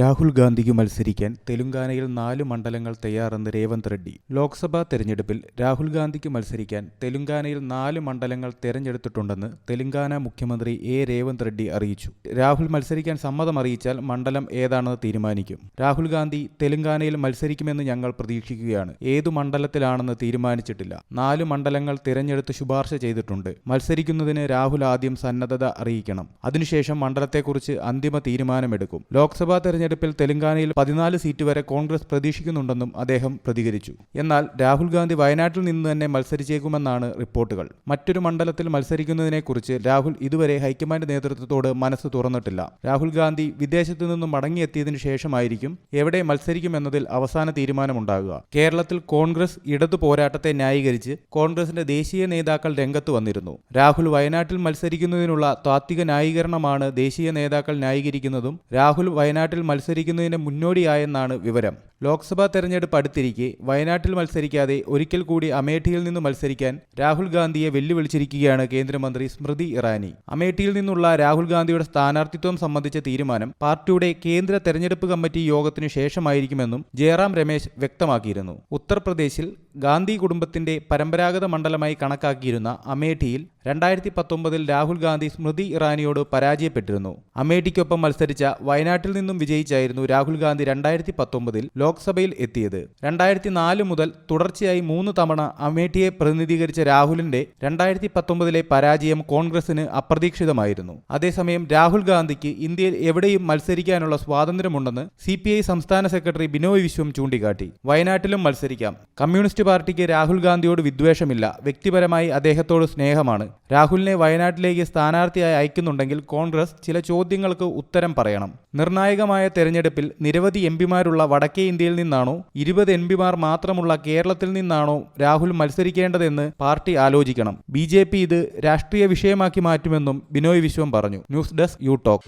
രാഹുൽ ഗാന്ധിക്ക് മത്സരിക്കാൻ തെലുങ്കാനയിൽ നാല് മണ്ഡലങ്ങൾ തയ്യാറെന്ന് രേവന്ത് റെഡ്ഡി. ലോക്സഭാ തെരഞ്ഞെടുപ്പിൽ രാഹുൽ ഗാന്ധിക്ക് മത്സരിക്കാൻ തെലുങ്കാനയിൽ നാല് മണ്ഡലങ്ങൾ തെരഞ്ഞെടുത്തിട്ടുണ്ടെന്ന് തെലുങ്കാന മുഖ്യമന്ത്രി എ. രേവന്ത് റെഡ്ഡി അറിയിച്ചു. രാഹുൽ മത്സരിക്കാൻ സമ്മതം അറിയിച്ചാൽ മണ്ഡലം ഏതാണെന്ന് തീരുമാനിക്കും. രാഹുൽ ഗാന്ധി തെലുങ്കാനയിൽ മത്സരിക്കുമെന്ന് ഞങ്ങൾ പ്രതീക്ഷിക്കുകയാണ്. ഏതു മണ്ഡലത്തിലാണെന്ന് തീരുമാനിച്ചിട്ടില്ല. നാല് മണ്ഡലങ്ങൾ തിരഞ്ഞെടുത്ത് ശുപാർശ ചെയ്തിട്ടുണ്ട്. മത്സരിക്കുന്നതിന് രാഹുൽ ആദ്യം സന്നദ്ധത അറിയിക്കണം. അതിനുശേഷം മണ്ഡലത്തെക്കുറിച്ച് അന്തിമ തീരുമാനമെടുക്കും. ലോക്സഭാ തെരഞ്ഞെടുപ്പിൽ തെലങ്കാനയിൽ പതിനാല് സീറ്റ് വരെ കോൺഗ്രസ് പ്രതീക്ഷിക്കുന്നുണ്ടെന്നും അദ്ദേഹം പ്രതികരിച്ചു. എന്നാൽ രാഹുൽ ഗാന്ധി വയനാട്ടിൽ നിന്ന് തന്നെ മത്സരിച്ചേക്കുമെന്നാണ് റിപ്പോർട്ടുകൾ. മറ്റൊരു മണ്ഡലത്തിൽ മത്സരിക്കുന്നതിനെക്കുറിച്ച് രാഹുൽ ഇതുവരെ ഹൈക്കമാൻഡ് നേതൃത്വത്തോട് മനസ്സ് തുറന്നിട്ടില്ല. രാഹുൽ ഗാന്ധി വിദേശത്തു നിന്നും മടങ്ങിയെത്തിയതിനു ശേഷമായിരിക്കും എവിടെ മത്സരിക്കുമെന്നതിൽ അവസാന തീരുമാനമുണ്ടാകുക. കേരളത്തിൽ കോൺഗ്രസ് ഇടതു പോരാട്ടത്തെ ന്യായീകരിച്ച് കോൺഗ്രസിന്റെ ദേശീയ നേതാക്കൾ രംഗത്ത് വന്നിരുന്നു. രാഹുൽ വയനാട്ടിൽ മത്സരിക്കുന്നതിനുള്ള താത്വിക ന്യായീകരണമാണ് ദേശീയ നേതാക്കൾ ന്യായീകരിക്കുന്നതും രാഹുൽ വയനാട്ടിൽ മത്സരിക്കുന്നതിന് മുന്നോടിയായെന്നാണ് വിവരം. ലോക്സഭാ തെരഞ്ഞെടുപ്പ് അടുത്തിരിക്കെ വയനാട്ടിൽ മത്സരിക്കാതെ ഒരിക്കൽ കൂടി അമേഠിയിൽ നിന്ന് മത്സരിക്കാൻ രാഹുൽ ഗാന്ധിയെ വെല്ലുവിളിച്ചിരിക്കുകയാണ് കേന്ദ്രമന്ത്രി സ്മൃതി ഇറാനി. അമേഠിയിൽ നിന്നുള്ള രാഹുൽ ഗാന്ധിയുടെ സ്ഥാനാർത്ഥിത്വം സംബന്ധിച്ച തീരുമാനം പാർട്ടിയുടെ കേന്ദ്ര തെരഞ്ഞെടുപ്പ് കമ്മിറ്റി യോഗത്തിനു ശേഷമായിരിക്കുമെന്നും ജയറാം രമേശ് വ്യക്തമാക്കിയിരുന്നു. ഉത്തർപ്രദേശിൽ ഗാന്ധി കുടുംബത്തിന്റെ പരമ്പരാഗത മണ്ഡലമായി കണക്കാക്കിയിരുന്ന അമേഠിയിൽ രണ്ടായിരത്തി പത്തൊമ്പതിൽ രാഹുൽ ഗാന്ധി സ്മൃതി ഇറാനിയോട് പരാജയപ്പെട്ടിരുന്നു. അമേഠിക്കൊപ്പം മത്സരിച്ച വയനാട്ടിൽ നിന്നും വിജയിച്ചായിരുന്നു രാഹുൽ ഗാന്ധി രണ്ടായിരത്തി പത്തൊമ്പതിൽ ലോക്സഭയിൽ എത്തിയത്. രണ്ടായിരത്തി നാല് മുതൽ തുടർച്ചയായി മൂന്ന് തവണ അമേഠിയെ പ്രതിനിധീകരിച്ച രാഹുലിന്റെ രണ്ടായിരത്തി പത്തൊമ്പതിലെ പരാജയം കോൺഗ്രസിന് അപ്രതീക്ഷിതമായിരുന്നു. അതേസമയം രാഹുൽ ഗാന്ധിക്ക് ഇന്ത്യയിൽ എവിടെയും മത്സരിക്കാനുള്ള സ്വാതന്ത്ര്യമുണ്ടെന്ന് സി പി ഐ സംസ്ഥാന സെക്രട്ടറി ബിനോയ് വിശ്വം ചൂണ്ടിക്കാട്ടി. വയനാട്ടിലും മത്സരിക്കാം. കമ്മ്യൂണിസ്റ്റ് പാർട്ടിക്ക് രാഹുൽ ഗാന്ധിയോട് വിദ്വേഷമില്ല. വ്യക്തിപരമായി അദ്ദേഹത്തോട് സ്നേഹമാണ്. രാഹുലിനെ വയനാട്ടിലേക്ക് സ്ഥാനാർത്ഥിയായി അയക്കുന്നുണ്ടെങ്കിൽ കോൺഗ്രസ് ചില ചോദ്യങ്ങൾക്ക് ഉത്തരം പറയണം. നിർണായകമായ തെരഞ്ഞെടുപ്പിൽ നിരവധി എംപിമാരുള്ള വടക്കേ ഇന്ത്യയിൽ നിന്നാണോ? ഇരുപത് എം പിമാർ മാത്രമുള്ള കേരളത്തിൽ നിന്നാണോ രാഹുൽ മത്സരിക്കേണ്ടതെന്ന് പാർട്ടി ആലോചിക്കണം. ബി ഇത് രാഷ്ട്രീയ വിഷയമാക്കി മാറ്റുമെന്നും ബിനോയ് വിശ്വം പറഞ്ഞു. News desk you talk.